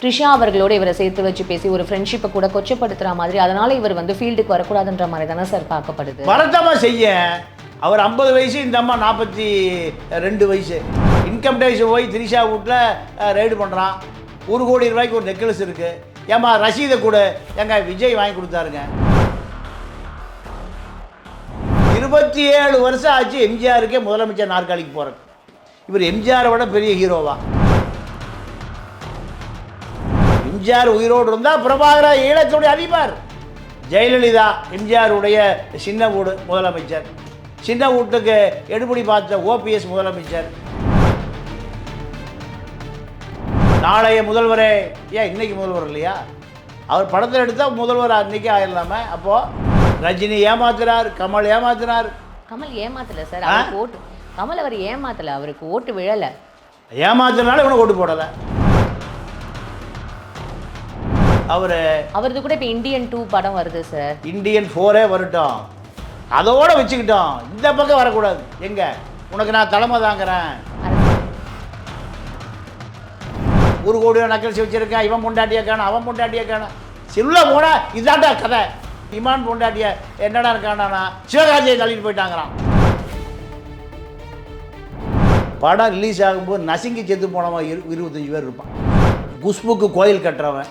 ட்ரிஷா அவர்களோட இவரை சேர்த்து வச்சு பேசி ஒரு ஃப்ரெண்ட்ஷிப்பை கூட கொச்சப்படுத்துற மாதிரி அதனால இவர் வந்து ஃபீல்டுக்கு வரக்கூடாதுன்ற மாதிரி தானே சார் பார்க்கப்படுது. வரத்தாமா செய்ய. அவர் ஐம்பது வயசு இந்த அம்மா நாற்பத்தி ரெண்டு வயசு. இன்கம் டேக்ஸ் போய் திரிஷா வீட்டில் ரைடு பண்ணுறான் ஒரு கோடி ரூபாய்க்கு ஒரு நெக்லஸ் இருக்குது ஏம்மா ரசீதை கூட எங்க விஜய் வாங்கி கொடுத்தாருங்க. இருபத்தி ஏழு வருஷம் ஆச்சு எம்ஜிஆருக்கே முதலமைச்சர் நாற்காலிக்கு போகிறேன் இவர் எம்ஜிஆரை விட பெரிய ஹீரோவா எம்ஜிஆர் உயிரோடு இருந்தால் பிரபாகர ஈழத்துடைய அதிபர். ஜெயலலிதா எம்ஜிஆர் உடைய சின்ன வீடு முதலமைச்சர். சின்ன வீட்டுக்கு எடுபடி பார்த்த ஓபிஎஸ் முதலமைச்சர். நாளைய முதல்வரே ஏன் இன்னைக்கு முதல்வர் இல்லையா? அவர் படத்தில் எடுத்தால் முதல்வர் அன்னைக்கே ஆயிடலாமே. அப்போது ரஜினி ஏமாத்துறார் கமல் ஏமாத்துறார். கமல் ஏமாத்தல சார் ஓட்டு. கமல் அவர் ஏமாத்தல அவருக்கு ஓட்டு விழல. ஏமாத்துறனால இவனை ஓட்டு போடலை. அவர் அவரது கூட இப்போ இந்தியன் டூ படம் வருது சார் இந்தியன் ஃபோரே வரட்டும் அதோட வச்சுக்கிட்டோம் இந்த பக்கம் வரக்கூடாது. எங்க? உனக்கு நான் தலைமை தாங்கிறேன். ஒரு கோடி ரூபா நக்கல்சி வச்சிருக்கேன் இவன் பொண்டாட்டியை காணும் அவன் பொண்டாட்டியை காணும். சில்ல போனா இதாண்டா கதை. இமான் பொண்டாட்டிய என்னடா இருக்கானா சிவகாசியை தள்ளிட்டு போயிட்டாங்கிறான் படம் ரிலீஸ் ஆகும்போது நசுங்கி செத்து போனவன் இரு இருபத்தஞ்சி பேர் இருப்பான். குஷ்புக்கு கோயில் கட்டுறவன்.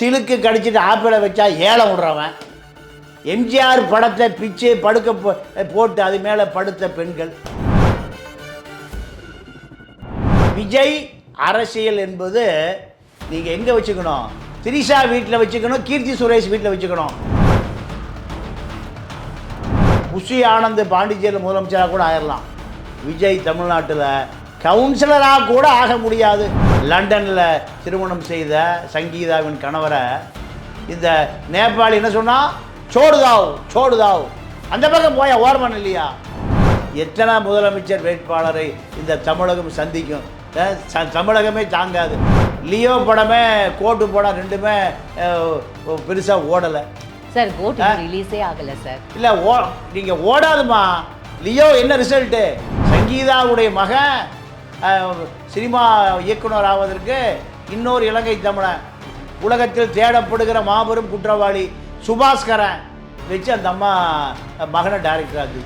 சிலுக்கு கடிச்சிட்டு ஆப்பிளை வச்சா ஏலம் விடுறவன். எம்ஜிஆர் படத்தை பிச்சு படுக்க போ- போட்டு அது மேலே படுத்த பெண்கள். விஜய் அரசியல் என்பது நீங்கள் எங்கே வச்சுக்கணும்? திரிஷா வீட்டில் வச்சுக்கணும் கீர்த்தி சுரேஷ் வீட்டில் வச்சுக்கணும். புஷி ஆனந்த் பாண்டிச்சேரியில் முதலமைச்சராக கூட ஆயிடலாம் விஜய் தமிழ்நாட்டில் கவுன்சிலராக கூட ஆக முடியாது. லண்டனில் திருமணம் செய்த சங்கீதாவின் கணவரை இந்த நேபாளி என்ன சொன்னா? சோடுதாவ் சோடுதாவ். அந்த பக்கம் போய ஓரமன் இல்லையா? எத்தனை முதலமைச்சர் வேட்பாளரை இந்த தமிழகம் சந்திக்கும்? தமிழகமே தாங்காது. லியோ படமே கோட்டு படம் ரெண்டுமே பெருசாக ஓடலை. சார் ஓட்டு ரிலீஸே ஆகல சார். இல்லை ஓ நீங்கள் ஓடாதுமா? லியோ என்ன ரிசல்ட்டு சங்கீதாவுடைய மகன் சினிமா இயக்குனர் ஆவதற்கு இன்னொரு இலங்கை தமிழன் உலகத்தில் தேடப்படுகிற மாபெரும் குற்றவாளி சுபாஸ்கரன். வச்சு அந்த அம்மா மகனை டைரக்டர் ஆகுது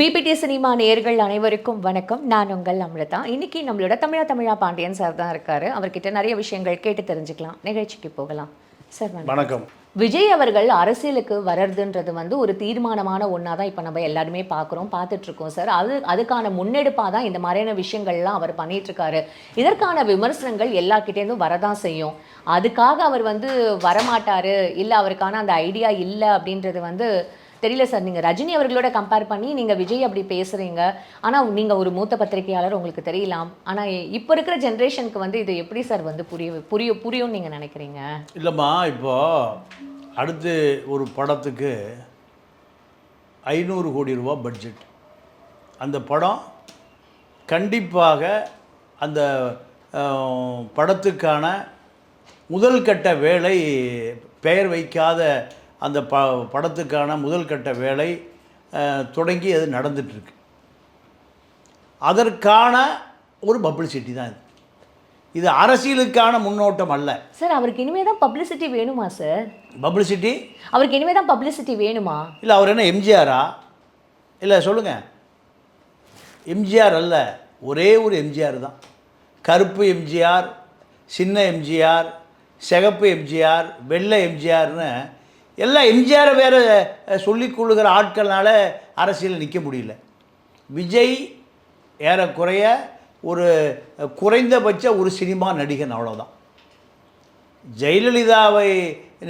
பிபிடி சினிமா நேயர்கள் அனைவருக்கும் வணக்கம். நான் உங்கள் அமிர்தா. இன்னைக்கு நம்மளோட தமிழா தமிழா பாண்டியன் சார் தான் இருக்காரு. அவர்கிட்ட நிறைய விஷயங்கள் கேட்டு தெரிஞ்சுக்கலாம். நிகழ்ச்சிக்கு போகலாம். சார் வணக்கம். விஜய் அவர்கள் அரசியலுக்கு வர்றதுன்றது வந்து ஒரு தீர்மானமான ஒன்றா தான் இப்போ நம்ம எல்லாருமே பார்க்குறோம் பார்த்துட்டு இருக்கோம் சார் அது அதுக்கான முன்னெடுப்பாக தான் இந்த மாதிரியான விஷயங்கள்லாம் அவர் பண்ணிட்டு இருக்காரு இதற்கான விமர்சனங்கள் எல்லார்கிட்டேருந்தும் வரதான் செய்யும். அதுக்காக அவர் வந்து வரமாட்டாரு. இல்லை அவருக்கான அந்த ஐடியா இல்லை அப்படின்றது வந்து தெரியல சார். நீங்கள் ரஜினி அவர்களோட கம்பேர் பண்ணி நீங்கள் விஜய் அப்படி பேசுகிறீங்க ஆனால் நீங்கள் ஒரு மூத்த பத்திரிகையாளர் உங்களுக்கு தெரியலாம். ஆனால் இப்போ இருக்கிற ஜென்ரேஷனுக்கு வந்து இது எப்படி சார் வந்து புரிய புரிய புரியும்னு நீங்கள் நினைக்கிறீங்க? இல்லைம்மா இப்போ அடுத்து ஒரு படத்துக்கு ஐநூறு கோடி ரூபா பட்ஜெட் அந்த படம் கண்டிப்பாக அந்த படத்துக்கான முதல் கட்ட வேலை பெயர் வைக்காத அந்த ப படத்துக்கான முதல் கட்ட வேலை தொடங்கி அது நடந்துட்டுருக்கு. அதற்கான ஒரு பப்ளிசிட்டி தான் இது. இது அரசியலுக்கான முன்னோட்டம் அல்ல. சார் அவருக்கு இனிமே தான் பப்ளிசிட்டி வேணுமா சார்? பப்ளிசிட்டி? அவருக்கு இனிமே தான் பப்ளிசிட்டி வேணுமா? இல்லை அவர் என்ன எம்ஜிஆரா? இல்லை சொல்லுங்கள் எம்ஜிஆர் அல்ல ஒரே ஒரு எம்ஜிஆர் தான். கருப்பு எம்ஜிஆர் சின்ன எம்ஜிஆர் சிகப்பு எம்ஜிஆர் வெள்ளை எம்ஜிஆர்னு எல்லாம் எம்ஜிஆரை வேறு சொல்லிக் கொள்ளுகிற ஆட்கள்னால அரசியலில் நிற்க முடியல. விஜய் ஏறக்குறைய ஒரு குறைந்தபட்ச ஒரு சினிமா நடிகன் அவ்வளோதான் ஜெயலலிதாவை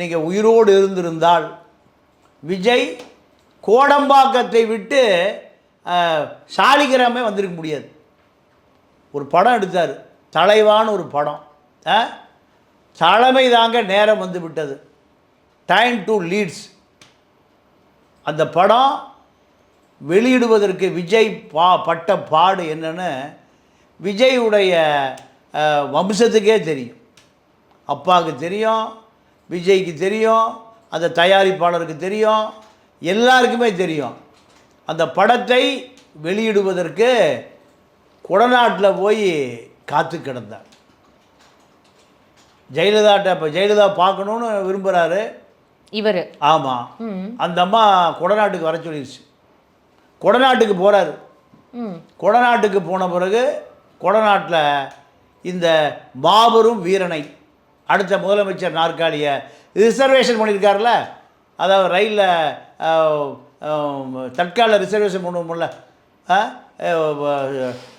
நீங்கள் உயிரோடு இருந்திருந்தால் விஜய் கோடம்பாக்கத்தை விட்டு சாலிகிராமே வந்திருக்க முடியாது. ஒரு படம் எடுத்தார் தலைவான்னு ஒரு படம் தலைமை தாங்க நேரம் வந்து விட்டது. டைம் டு லீட்ஸ் அந்த படம் வெளியிடுவதற்கு விஜய் பா பட்ட பாடு என்னென்னு? விஜயுடைய வம்சத்துக்கே தெரியும். அப்பாவுக்கு தெரியும் விஜய்க்கு தெரியும் அந்த தயாரிப்பாளருக்கு தெரியும் எல்லாருக்குமே தெரியும். அந்த படத்தை வெளியிடுவதற்கு குடநாட்டில் போய் காத்து கிடந்தார். ஜெயலலிதாட்ட இப்போ ஜெயலலிதா பார்க்கணுன்னு விரும்புகிறாரு இவர். ஆமாம் அந்த அம்மா கொடநாட்டுக்கு வர சொல்லிடுச்சு கொடநாட்டுக்கு போகிறாரு ம். கொடநாட்டுக்கு போன பிறகு கொடநாட்டில் இந்த மாபெரும் வீரனை அடுத்த முதலமைச்சர் நாற்காலியை ரிசர்வேஷன் பண்ணியிருக்காருல அதாவது ரயிலில் தற்கால ரிசர்வேஷன் பண்ணுவோம்ல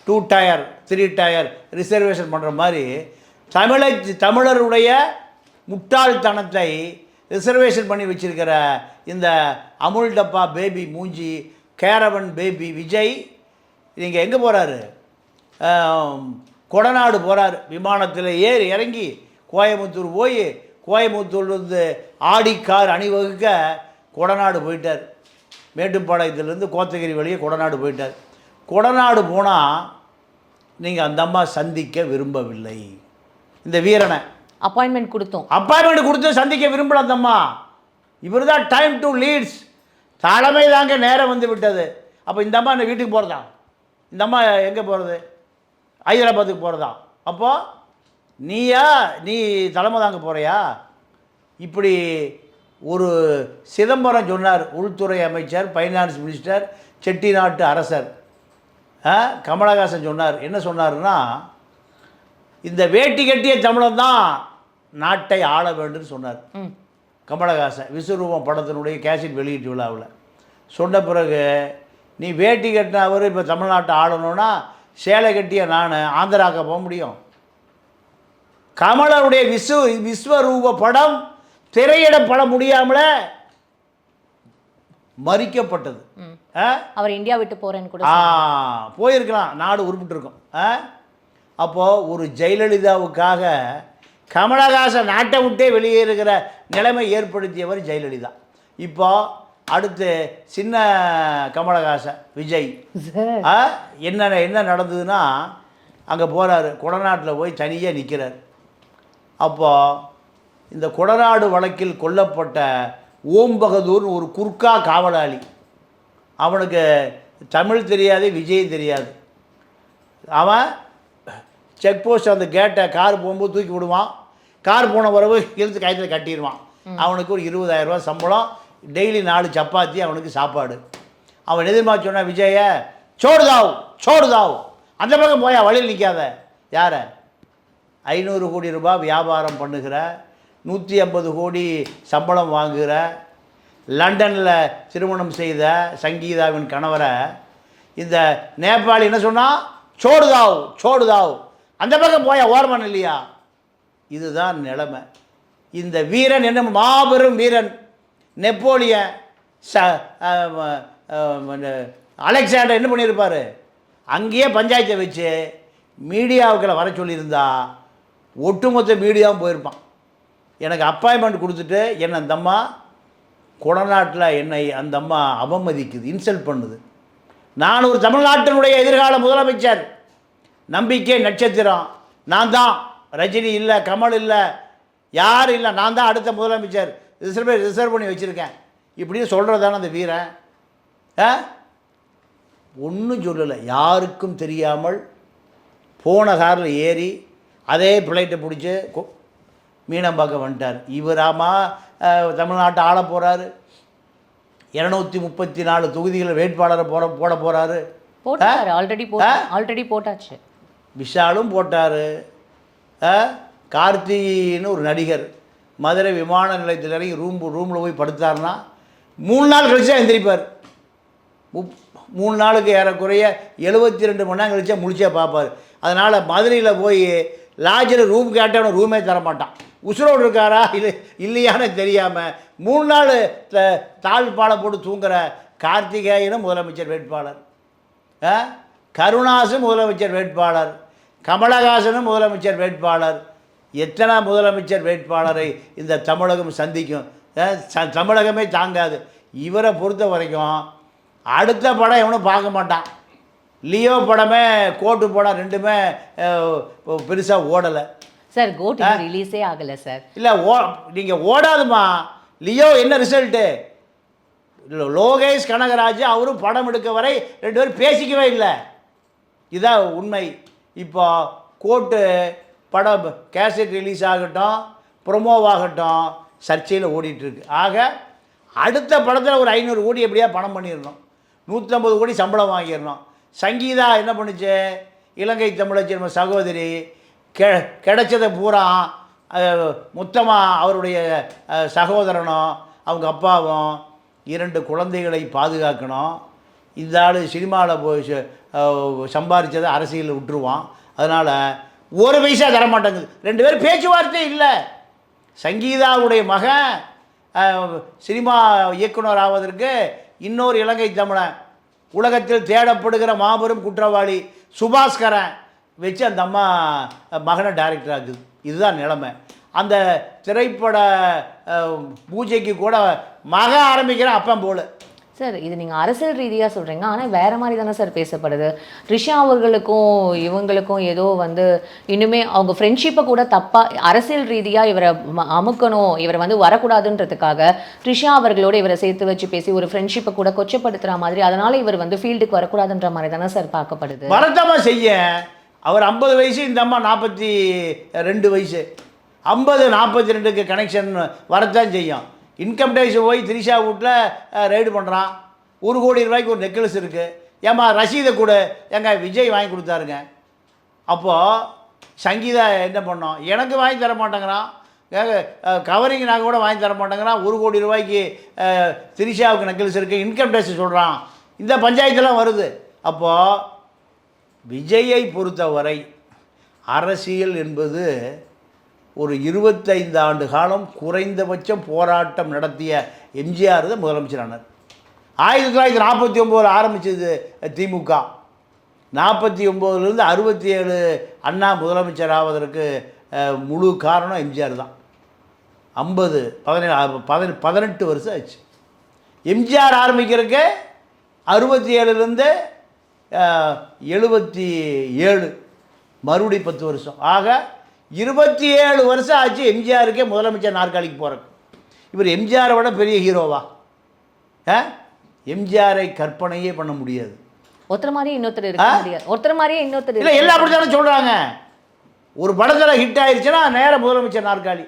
two tier three tier reservation பண்ணுற மாதிரி தமிழை தமிழருடைய முட்டாள்தனத்தை ரிசர்வேஷன் பண்ணி வச்சிருக்கிற இந்த அமுல் டப்பா பேபி மூஞ்சி கேரவன் பேபி விஜய் நீங்கள் எங்கே போகிறாரு கொடநாடு போகிறாரு விமானத்தில் ஏறி இறங்கி கோயம்புத்தூர் போய் கோயம்புத்தூர்லேருந்து ஆடி கார் அணிவகுக்க கொடநாடு போயிட்டார். மேட்டுப்பாளையத்துலேருந்து கோத்தகிரி வழியே கொடநாடு போயிட்டார். கொடநாடு போனால் நீங்கள் அந்த அம்மா சந்திக்க விரும்பவில்லை. இந்த வீரனை அப்பாயின்மெண்ட் கொடுத்தோம். அப்பாயின்மெண்ட் கொடுத்து சந்திக்க விரும்பல இவர் தான் டைம் டு லீட்ஸ் தலைமை தாங்க நேரம் வந்து விட்டது. அப்போ இந்த அம்மா இந்த வீட்டுக்கு போகிறதா இந்த அம்மா எங்கே போகிறது ஹைதராபாத்துக்கு போகிறதா அப்போது நீயா? நீ தலைமை தாங்க போகிறியா இப்படி ஒரு சிதம்பரம் சொன்னார் உள்துறை அமைச்சர் ஃபைனான்ஸ் மினிஸ்டர் செட்டிநாட்டு அரசர். கமலஹாசன் சொன்னார். என்ன சொன்னார்னா இந்த வேட்டி கட்டிய தமிழன் தான் நாட்டை ஆள வேண்டும்னு சொன்னார். கமலஹாசன் விஸ்வரூபம் படத்தினுடைய கேசட் வெளியீட்டு விழாவில். சொன்ன பிறகு நீ வேட்டி கட்டின அவர் இப்போ தமிழ்நாட்டை ஆளணும்னா சேலை கட்டிய நான் ஆந்திராக்க போக முடியும். கமலருடைய விஸ்வ விஸ்வரூப படம் திரையிடப்பட முடியாமல மறிக்கப்பட்டது. அவர் இந்தியா விட்டு போறேன்னு கூட ஆ போயிருக்கலாம். நாடு உருப்பிட்டுருக்கும். ஆ? அப்போது ஒரு ஜெயலலிதாவுக்காக கமலஹாசன் நாட்டை விட்டே வெளியேறுகிற நிலைமை ஏற்படுத்தியவர் ஜெயலலிதா. இப்போ அடுத்து சின்ன கமலஹாசன் விஜய். என்ன என்ன நடந்ததுன்னா அங்கே போகிறாரு கொடநாட்டில் போய் தனியாக நிற்கிறார் அப்போது இந்த கொடநாடு வழக்கில் கொல்லப்பட்ட ஓம் பகதூர்னு ஒரு குர்கா காவலாளி. அவனுக்கு தமிழ் தெரியாது விஜயம் தெரியாது. அவன் செக் போஸ்ட் அந்த கேட்டை கார் போகும்போது தூக்கி விடுவான். கார் போன பிறகு இழுத்து கயத்தில் கட்டிடுவான். அவனுக்கு ஒரு இருபதாயிரம் ரூபாய் சம்பளம். டெய்லி நாலு சப்பாத்தி அவனுக்கு சாப்பாடு. அவன் எதிர்மா சொன்னா விஜய சோடுதாவ் சோடுதாவ் அந்த பக்கம் போயா வழியில் நிற்காத யார? ஐநூறு கோடி ரூபாய் வியாபாரம் பண்ணுகிற நூற்றி ஐம்பது கோடி சம்பளம் வாங்குகிற லண்டனில் திருமணம் செய்த சங்கீதாவின் கணவரை இந்த நேபாளி என்ன சொன்னா? சோடுதாவ் சோடுதாவ் அந்த பக்கம் போயா ஓரமான இல்லையா இதுதான் நிலைமை. இந்த வீரன் என்ன மாபெரும் வீரன் நெப்போலியன் ச அலெக்சாண்டர் என்ன பண்ணியிருப்பார்? அங்கேயே பஞ்சாயத்தை வச்சு மீடியாவுக்களை வர சொல்லியிருந்தா ஒட்டுமொத்த மீடியாவும் போயிருப்பான். எனக்கு அப்பாயின்மெண்ட் கொடுத்துட்டு என்னை அந்த அம்மா குடநாட்டில் என்னை அந்த அம்மா அவமதிக்குது இன்சல்ட் பண்ணுது. நான் ஒரு தமிழ்நாட்டினுடைய எதிர்கால முதலமைச்சர். நம்பிக்கை நட்சத்திரம். நான் தான். ரஜினி இல்லை கமல் இல்லை யார் இல்லை. நான் தான் அடுத்த முதலமைச்சர். ரிசர்வ் ரிசர்வ் பண்ணி வச்சுருக்கேன். இப்படின்னு சொல்கிறது தானே அந்த வீரன் ஆ? ஒன்றும் சொல்லலை. யாருக்கும் தெரியாமல் போன காரில் ஏறி அதே பிளைட்டை பிடிச்சி மீனம்பாக்கம் வந்துட்டார். இவராமா தமிழ்நாட்டை ஆள போகிறாரு இரநூத்தி முப்பத்தி நாலு தொகுதிகளில் வேட்பாளரை போட போட போகிறாரு போட்டாரு. ஆல்ரெடி ஆல்ரெடி போட்டாச்சு. விஷாலும் போட்டார். கார்த்தின்னு ஒரு நடிகர். மதுரை விமான நிலையத்தில் இறங்கி ரூம் ரூமில் போய் படுத்தாருன்னா மூணு நாள் கழிச்சு தான் எந்திரிப்பார் மூணு நாளுக்கு ஏறக்குறைய எழுபத்தி ரெண்டு மணி நேரம் கழிச்சா முழிச்சே பார்ப்பார். அதனால் மதுரையில் போய் லாட்ஜில் ரூம் கேட்டவன ரூமே தர மாட்டான் உசுரோடு இருக்காரா? இல்லை இல்லையான்னு தெரியாமல் மூணு நாள் த தாழ் போட்டு தூங்குற கார்த்திகேயனும் முதலமைச்சர் வேட்பாளர். ஆ? கருணாசும் முதலமைச்சர் வேட்பாளர் கமலஹாசனும் முதலமைச்சர் வேட்பாளர். எத்தனை முதலமைச்சர் வேட்பாளரை இந்த தமிழகம் சந்திக்கும்? தமிழகமே தாங்காது. இவரை பொறுத்த வரைக்கும் அடுத்த படம் எவனும் பார்க்க மாட்டான். லியோ படமே கோட்டு படம் ரெண்டுமே பெருசாக ஓடலை. சார் கோட் ரிலீஸே ஆகல சார். இல்லை ஓ நீங்கள் ஓடாதுமா லியோ என்ன ரிசல்ட்டு லோகேஷ் கனகராஜ் அவரும் படம் எடுக்க வரை ரெண்டு பேரும் பேசிக்கவே இல்லை. இதான் உண்மை. இப்போ கோர்ட்டு படம் கேசட் ரிலீஸ் ஆகட்டும் ப்ரொமோவாகட்டும் சர்ச்சையில் ஓடிட்டுருக்கு. ஆக அடுத்த படத்தில் ஒரு ஐநூறு கோடி எப்படியா பணம் பண்ணிடணும்? நூற்றம்பது கோடி சம்பளம் வாங்கிடணும். சங்கீதா என்ன பண்ணுச்சு? இலங்கை தமிழச்சி நம்ம சகோதரி கெ கிடைச்சதை பூரா மொத்தமாக அவருடைய சகோதரனும் அவங்க அப்பாவும் இரண்டு குழந்தைகளை பாதுகாக்கணும். இந்த ஆள் சினிமாவில் போய் சம்பாதிச்சதை அரசியலில் விட்டுருவான். அதனால் ஒரு பைசா தரமாட்டேங்குது. ரெண்டு பேரும் பேச்சுவார்த்தை இல்லை. சங்கீதாவுடைய மகன் சினிமா இயக்குனர் ஆவதற்கு இன்னொரு இலங்கை தமிழன் உலகத்தில் தேடப்படுகிற மாபெரும் குற்றவாளி சுபாஸ்கரன் வச்சு அந்த அம்மா மகனை டைரக்டர் ஆகுது இதுதான் நிலைமை. அந்த திரைப்பட பூஜைக்கு கூட மக ஆரம்பிக்கிற அப்பன் போல். சார் இது நீங்க அரசியல் ரீதியா சொல்றீங்க. ஆனா வேற மாதிரி தானே சார் பேசப்படுது. ரிஷா அவர்களுக்கும் இவங்களுக்கும் ஏதோ வந்து இன்னுமே அவங்க ஃப்ரெண்ட்ஷிப்பை கூட தப்பா அரசியல் ரீதியா இவரை அமுக்கணும் இவரை வந்து வரக்கூடாதுன்றதுக்காக ரிஷா அவர்களோட இவரை சேர்த்து வச்சு பேசி ஒரு ஃப்ரெண்ட்ஷிப்பை கூட கொச்சப்படுத்துற மாதிரி அதனால இவர் வந்து ஃபீல்டுக்கு வரக்கூடாதுன்ற மாதிரி தானே சார் பார்க்கப்படுது. வரத்தாமா செய்ய. அவர் ஐம்பது வயசு இந்த அம்மா நாற்பத்தி ரெண்டு வயசு. ஐம்பது நாற்பத்தி ரெண்டுக்கு கனெக்ஷன் வரத்தான் செய்யும். இன்கம் டேக்ஸ் போய் திரிஷா வீட்டில் ரைடு பண்ணுறான் ஒரு கோடி ரூபாய்க்கு ஒரு நெக்லஸ் இருக்குது ஏம்மா ரசீதை கூட. எங்க விஜய் வாங்கி கொடுத்தாருங்க. அப்போது சங்கீதா என்ன பண்ணோம்? எனக்கு வாங்கி தர மாட்டேங்கிறான். கவரிங் நான் கூட வாங்கி தர மாட்டேங்கிறான். ஒரு கோடி ரூபாய்க்கு திரிஷாவுக்கு நெக்லஸ் இருக்குது இன்கம் டேக்ஸ் சொல்கிறான் இந்த பஞ்சாயத்துலாம் வருது. அப்போது விஜயை பொறுத்தவரை அரசியல் என்பது ஒரு இருபத்தைந்து ஆண்டு காலம் குறைந்தபட்சம் போராட்டம் நடத்திய எம்ஜிஆர் தான் முதலமைச்சரானார் ஆயிரத்தி தொள்ளாயிரத்தி நாற்பத்தி ஒம்போதில் ஆரம்பித்தது திமுக. நாற்பத்தி ஒம்போதுலேருந்து அறுபத்தி ஏழு அண்ணா முதலமைச்சர் ஆவதற்கு முழு காரணம் எம்ஜிஆர் தான். ஐம்பது பதினேழு பதின பதினெட்டு வருஷம் ஆச்சு. எம்ஜிஆர் ஆரம்பிக்கிறதுக்கு அறுபத்தி ஏழுலேருந்து எழுபத்தி ஏழு மறுபடி பத்து வருஷம். ஆக இருபத்தி ஏழு வருஷம் ஆச்சு எம்ஜிஆருக்கே முதலமைச்சர் நாற்காலிக்கு போகிறக்கு இவர் எம்ஜிஆரை விட பெரிய ஹீரோவா? ஆ? எம்ஜிஆரை கற்பனையே பண்ண முடியாது. ஒருத்தர் மாதிரியே இன்னொருத்தர் இருக்க முடியாது. ஒருத்தர் மாதிரியே இன்னொருத்தர் இல்லை எல்லாம் அப்படி தானே சொல்கிறாங்க ஒரு படத்தில் ஹிட் ஆயிடுச்சுன்னா நேர முதலமைச்சர் நாற்காலி.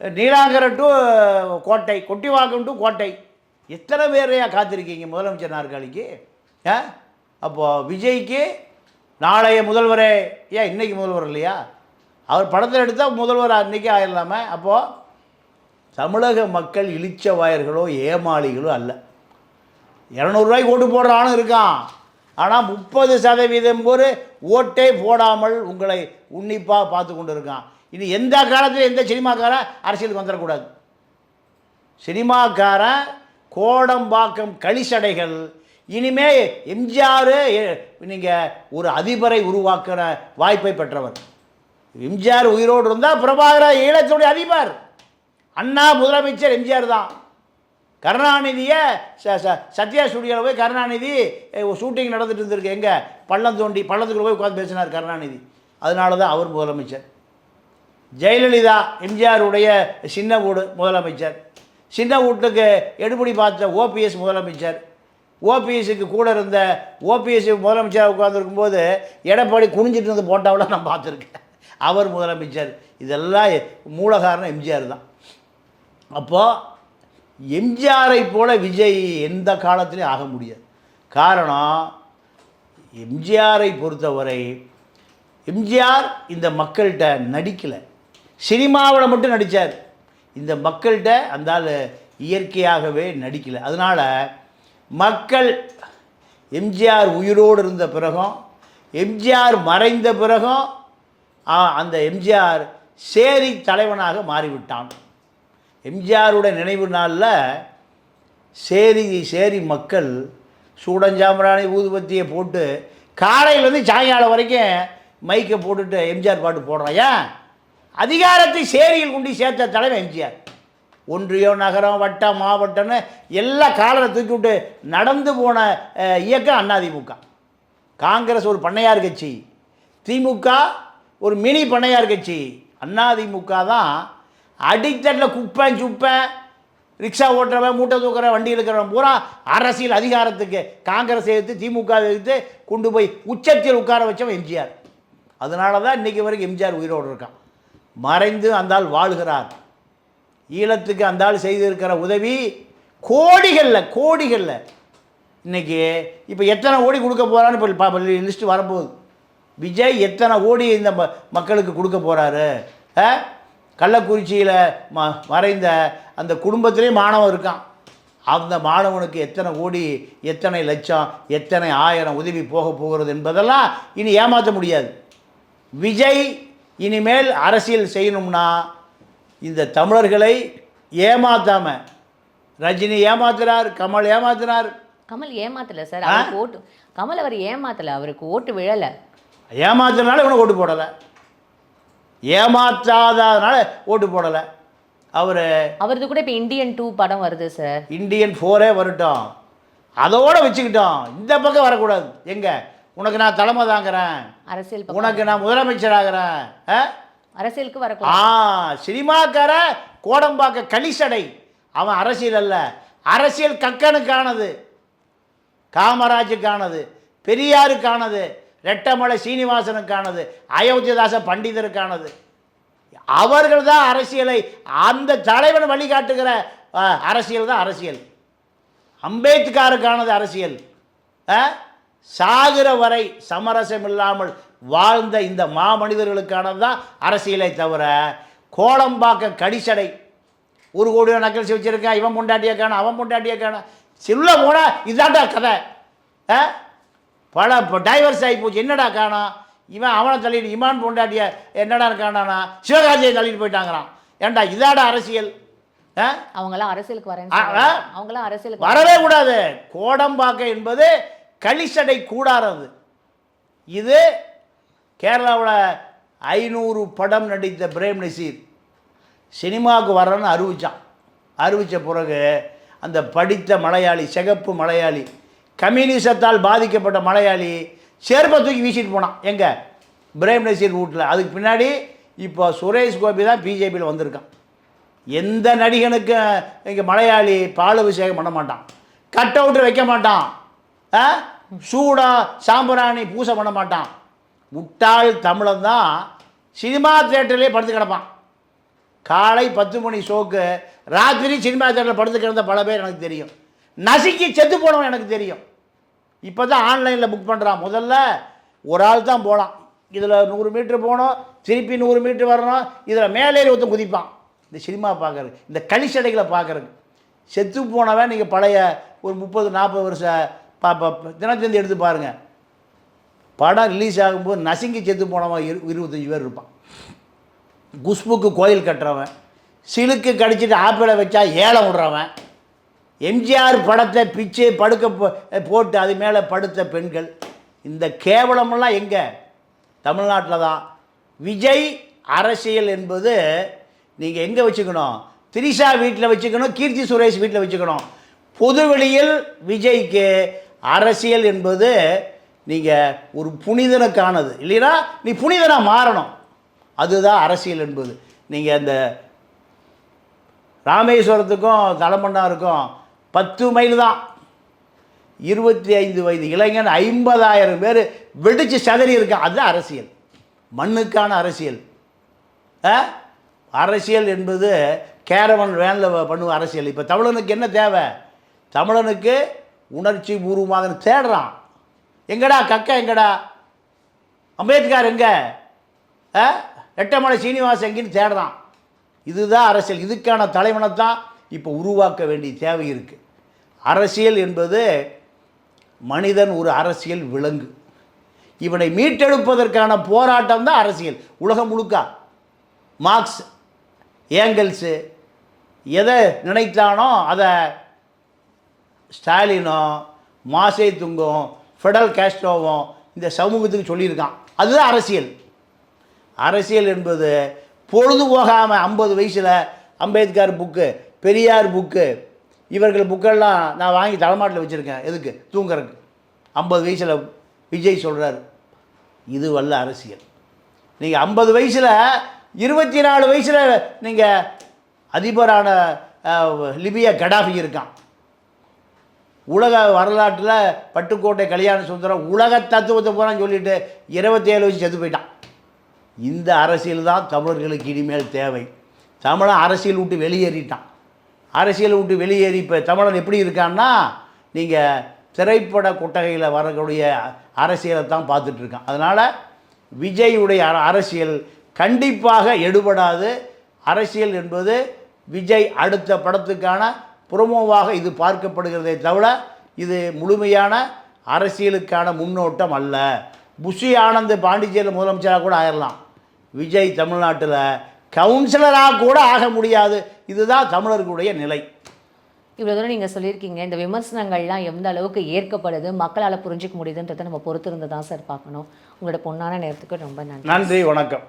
நீலாங்கரை டு கோட்டை கொட்டிவாக்கம் டு கோட்டை. எத்தனை பேரையா காத்திருக்கீங்க முதலமைச்சர் நாற்காலிக்கு? ஆ? அப்போது விஜய்க்கு நாளைய முதல்வரே. ஏன் இன்னைக்கு முதல்வர் இல்லையா? அவர் படத்தில் எடுத்தால் முதல்வர் அன்றைக்கி ஆயிடலாமே அப்போது தமிழக மக்கள் இளிச்ச வாயர்களோ ஏமாளிகளோ அல்ல. இரநூறுவாய்க்கு ஓட்டு போடுறானும் இருக்கான். ஆனால் முப்பது சதவீதம் ஒரு ஓட்டே போடாமல் உங்களை உன்னிப்பாக பார்த்து கொண்டு இருக்கான் இது எந்த காலத்தில் எந்த சினிமாக்காரன் அரசியலுக்கு வந்துடக்கூடாது. சினிமாக்காரன் கோடம்பாக்கம் களிசடைகள் இனிமே எம்ஜிஆர் நீங்கள் ஒரு அதிபரை உருவாக்குற வாய்ப்பை பெற்றவர். எம்ஜிஆர் உயிரோடு இருந்தால் பிரபாகர ஈழத்துடைய அதிபர். அண்ணா முதலமைச்சர் எம்ஜிஆர் தான். கருணாநிதியை ச ச சத்யா ஸ்டுடியோவில் போய் கருணாநிதி ஷூட்டிங் நடந்துட்டு இருந்திருக்கு. எங்கே? பள்ளம் தோண்டி பள்ளத்துக்குள்ளே போய் உட்காந்து பேசினார் கருணாநிதி. அதனால தான் அவர் முதலமைச்சர். ஜெயலலிதா எம்ஜிஆருடைய சின்ன வீடு முதலமைச்சர். சின்ன வீட்டுக்கு எடுபடி பார்த்த ஓபிஎஸ் முதலமைச்சர். ஓபிஎஸ்க்கு கூட இருந்த ஓபிஎஸ் முதலமைச்சர் உட்காந்துருக்கும்போது எடப்பாடி குனிஞ்சிட்டு இருந்து போட்டாவில் நான் பார்த்துருக்கேன். அவர் முதலமைச்சர். இதெல்லாம் மூலகாரணம் எம்ஜிஆர் தான். அப்போது எம்ஜிஆரை போல் விஜய் எந்த காலத்திலையும் ஆக முடியாது. காரணம் எம்ஜிஆரை பொறுத்தவரை எம்ஜிஆர் இந்த மக்கள்கிட்ட நடிக்கலை. சினிமாவில் மட்டும் நடித்தார் இந்த மக்கள்கிட்ட அந்த ஆள் இயற்கையாகவே நடிக்கலை. அதனால் மக்கள் எம்ஜிஆர் உயிரோடு இருந்த பிறகும் எம்ஜிஆர் மறைந்த பிறகும் அந்த எம்ஜிஆர் சேரி தலைவனாக மாறிவிட்டான். எம்ஜிஆருடைய நினைவு நாளில் சேரி சேரி மக்கள் சூடஞ்சாம்பிராணி ஊதுபத்தியை போட்டு காலையிலேருந்து சாயங்காலம் வரைக்கும் மைக்கை போட்டுட்டு எம்ஜிஆர் பாட்டு போடுறான். ஏன்? அதிகாரத்தை சேரியில் கொண்டு சேர்த்த தலைவர் எம்ஜிஆர். ஒன்றியம் நகரம் வட்டம் மாவட்டம்னு எல்லா காலரை தூக்கி விட்டு நடந்து போன இயக்கம் அதிமுக காங்கிரஸ் ஒரு பண்ணையார் கட்சி. திமுக ஒரு மினி பண்ணையார் கட்சி அதிமுக தான் அடித்தட்டில் குப்பை சுப்பை ரிக்ஷா ஓட்டுறவன் மூட்டை தூக்குறவன் வண்டி இருக்கிறவன் பூரா அரசியல் அதிகாரத்துக்கு காங்கிரஸ் எடுத்து திமுக எடுத்து கொண்டு போய் உச்சத்தில் உட்கார வச்சவன் எம்ஜிஆர். அதனால தான் இன்றைக்கி வரைக்கும் எம்ஜிஆர் உயிரோடு இருக்கான். மறைந்து அந்தால் வாழ்கிறார். ஈழத்துக்கு அந்தால் செய்திருக்கிற உதவி கோடிகளில் கோடிகளில். இன்றைக்கி இப்போ எத்தனை கோடி கொடுக்க போகிறான்னு இப்போ லிஸ்ட்டு வரப்போகுது. விஜய் எத்தனை கோடி இந்த ம- மக்களுக்கு கொடுக்க போகிறாரு கள்ளக்குறிச்சியில் ம மறைந்த அந்த குடும்பத்திலே மாணவன் இருக்கான். அந்த மாணவனுக்கு எத்தனை கோடி எத்தனை லட்சம் எத்தனை ஆயிரம் உதவி போக போகிறது என்பதெல்லாம் இனி ஏமாற்ற முடியாது. விஜய் இனிமேல் அரசியல் செய்யணும்னா இந்த தமிழர்களை ஏமாத்தாம ரஜினி ஏமாத்துறார் கமல் ஏமாத்துறார். கமல் ஏமாத்தல சார் ஓட்டு கமல் அவர் ஏமாத்தல அவருக்கு ஓட்டு விழல. ஏமாத்துறதுனால இவனை ஓட்டு போடலை. ஏமாற்றாததுனால ஓட்டு போடலை. அவர் அவரது கூட இப்போ இந்தியன் டூ படம் வருது சார் இந்தியன் ஃபோரே வரட்டும். அதோட வச்சுக்கிட்டோம். இந்த பக்கம் வரக்கூடாது. எங்க? உனக்கு நான் தலைமை தாங்கிறேன். அரசியல் உனக்கு நான் முதலமைச்சர் ஆகிறேன் ஆ? அரசியலுக்கு ஆ வரக்கூடாது சினிமாக்கார கோடம்பாக்க கலிசடை. அவன் அரசியல் அல்ல. அரசியல் கக்கனுக்கானது. காமராஜுக்கானது. பெரியாருக்கானது. ரெட்டமலை சீனிவாசனுக்கானது அயோத்தியதாச பண்டிதருக்கானது அவர்கள் தான் அரசியலை அந்த தலைவன் வழிகாட்டுகிற அரசியல் தான் அரசியல் அம்பேத்கருக்கானது அரசியல் ஆ? சாகிற வரை சமரசம் இல்லாமல் வாழ்ந்த இந்த மாமனிதர்களுக்கானது தான் அரசியலை தவிர கோலம்பாக்க கடிசடை ஒரு கோடி நக்கல் வச்சுருக்கேன் இவன் பொண்டாட்டியை காணும் அவன் பொண்டாட்டியை காணும் சில்ல போனால் இதாண்டா கதை ஆ? பல இப்போ டைவர்ஸ் ஆகி போச்சு. என்னடா காணோம் இவன் அவனை தள்ளிட்டு இமான் பொண்டாட்டிய என்னடா காணானா சிவகாசியை தள்ளிட்டு போயிட்டாங்கிறான். ஏன்டா இதாடா அரசியல்? அவங்களாம் அரசியலுக்கு. ஆ. அவங்களாம் அரசியலுக்கு வரவே கூடாது. கோடம்பாக்க என்பது களிசடை கூடாரது இது கேரளாவில் ஐநூறு படம் நடித்த பிரேம் நசீர் சினிமாவுக்கு வரேன்னு அறிவிச்சான். அறிவித்த பிறகு அந்த படித்த மலையாளி சிகப்பு மலையாளி கம்யூனிசத்தால் பாதிக்கப்பட்ட மலையாளி செருப்பை தூக்கி வீசிட்டு போனான். எங்கே? பிரேம் நசீர் வீட்டில். அதுக்கு பின்னாடி இப்போ சுரேஷ் கோபி தான் பிஜேபியில் வந்திருக்கான். எந்த நடிகனுக்கும் இங்கே மலையாளி பால் அபிஷேகம் பண்ண மாட்டான். கட் அவுட்டு வைக்க மாட்டான். ஆ? சூடாக சாம்பிராணி பூசை பண்ண மாட்டான். முட்டாள் தமிழன் தான் சினிமா தேட்டர்லேயே படுத்து கிடப்பான். காலை பத்து மணி ஷோக்கு ராத்திரி சினிமா தேட்டரில் படுத்து கிடந்த பல பேர் எனக்கு தெரியும். நசுக்கி செத்து போனவன் எனக்கு தெரியும். இப்போ தான் ஆன்லைனில் புக் பண்ணுறான் முதல்ல ஒரு ஆள் தான் போகலாம் இதில் நூறு மீட்ரு போகணும் திருப்பி நூறு மீட்ரு வரணும். இதில் மேலே ஒருத்தன் குதிப்பான். இந்த சினிமா பார்க்குறது இந்த களிச்சடைகளை பார்க்கறது செத்து போனவன் நீங்கள் பழைய ஒரு முப்பது நாற்பது வருஷம் தினத்தந்தி எடுத்து பாருங்கள் படம் ரிலீஸ் ஆகும்போது நசுங்கி செத்து போனவன் இரு இருபத்தஞ்சி பேர் இருப்பான். குஷ்புக்கு கோயில் கட்டுறவன் சிலுக்கு கடிச்சிட்டு ஆப்பிளை வச்சா ஏலம் விடுறவன். எம்ஜிஆர் படத்தை பிச்சு படுக்க போ- போட்டு அது மேலே படுத்த பெண்கள். இந்த கேவலமெல்லாம் எங்கே? தமிழ்நாட்டில் தான். விஜய் அரசியல் என்பது நீங்கள் எங்கே வச்சுக்கணும்? திரிஷா வீட்டில் வச்சுக்கணும் கீர்த்தி சுரேஷ் வீட்டில் வச்சுக்கணும். பொதுவெளியில் விஜய்க்கு அரசியல் என்பது நீங்கள் ஒரு புனிதனுக்கானது. இல்லைன்னா நீ புனிதனாக மாறணும். அதுதான் அரசியல் என்பது. நீங்கள் அந்த ராமேஸ்வரத்துக்கும் தலைமன்னாருக்கும் பத்து மைல் தான். இருபத்தி ஐந்து வயது இளைஞன் ஐம்பதாயிரம் பேர் வெடிச்சு சதறி இருக்கான் அதுதான் அரசியல். மண்ணுக்கான அரசியல். ஆ? அரசியல் என்பது கேரவன் வேனில் பண்ணுவ அரசியல். இப்போ தமிழனுக்கு என்ன தேவை? தமிழனுக்கு உணர்ச்சி பூர்வமாக தேடுறான். எங்கடா கக்க எங்கடா? அம்பேத்கர் எங்கே? ஆ? சீனிவாசன் எங்கேன்னு தேடுறான். இதுதான் அரசியல். இதுக்கான தலைவனை தான் இப்போ உருவாக்க வேண்டிய தேவை இருக்குது அரசியல் என்பது மனிதன் ஒரு அரசியல் விலங்கு. இவனை மீட்டெடுப்பதற்கான போராட்டம் தான் அரசியல். உலகம் முழுக்க? மார்க்ஸ் ஏங்கல்ஸு எதை நினைத்தானோ அதை ஸ்டாலினோ மாசே துங்கும் ஃபெடல் கேஸ்ட்ரோவும் இந்த சமூகத்துக்கு சொல்லியிருக்கான். அதுதான் அரசியல். அரசியல் என்பது பொழுது போகாமல் ஐம்பது வயசில் அம்பேத்கர் புக்கு பெரியார் புக்கு இவர்கள் புக்கெல்லாம் நான் வாங்கி தலைமாட்டில் வச்சுருக்கேன். எதுக்கு? தூங்குறதுக்கு. ஐம்பது வயசில் விஜய் சொல்கிறார் இது வல்ல அரசியல். நீங்கள் ஐம்பது வயசில் இருபத்தி நாலு வயசில் நீங்கள் அதிபரான லிபியா கடாஃபி இருக்கான். உலக வரலாற்றில் பட்டுக்கோட்டை கல்யாண சுந்தரம் உலக தத்துவத்தை போகிறான்னு சொல்லிட்டு இருபத்தேழு வயசு செத்து போயிட்டான். இந்த அரசியல் தான் தமிழர்களுக்கு இனிமேல் தேவை. தமிழன் அரசியல் விட்டு வெளியேறிட்டான். அரசியல் விட்டு வெளியேறி இப்போ தமிழன் எப்படி இருக்கான்னா நீங்கள் திரைப்பட கொட்டகையில் வரக்கூடிய அரசியலை தான் பார்த்துட்ருக்கான் அதனால் விஜயுடைய அர- அரசியல் கண்டிப்பாக எடுபடாது. அரசியல் என்பது விஜய் அடுத்த படத்துக்கான புறமோவாக இது பார்க்கப்படுகிறதே தவிர இது முழுமையான அரசியலுக்கான முன்னோட்டம் அல்ல. புஷி ஆனந்த் பாண்டிச்சேரியில் முதலமைச்சராக கூட ஆயிடலாம் விஜய் தமிழ்நாட்டில் கவுன்சிலராக கூட ஆக முடியாது. இதுதான் தமிழர்களுடைய நிலை. இவ்வளோ தூரம் நீங்கள் சொல்லியிருக்கீங்க. இந்த விமர்சனங்கள்லாம் எந்த அளவுக்கு ஏற்கப்படுது மக்களால் புரிஞ்சிக்க முடியுதுன்றதை நம்ம பொறுத்திருந்து தான் சார் பார்க்கணும். உங்களோட பொண்ணான நேரத்துக்கு ரொம்ப நன்றி. நன்றி வணக்கம்.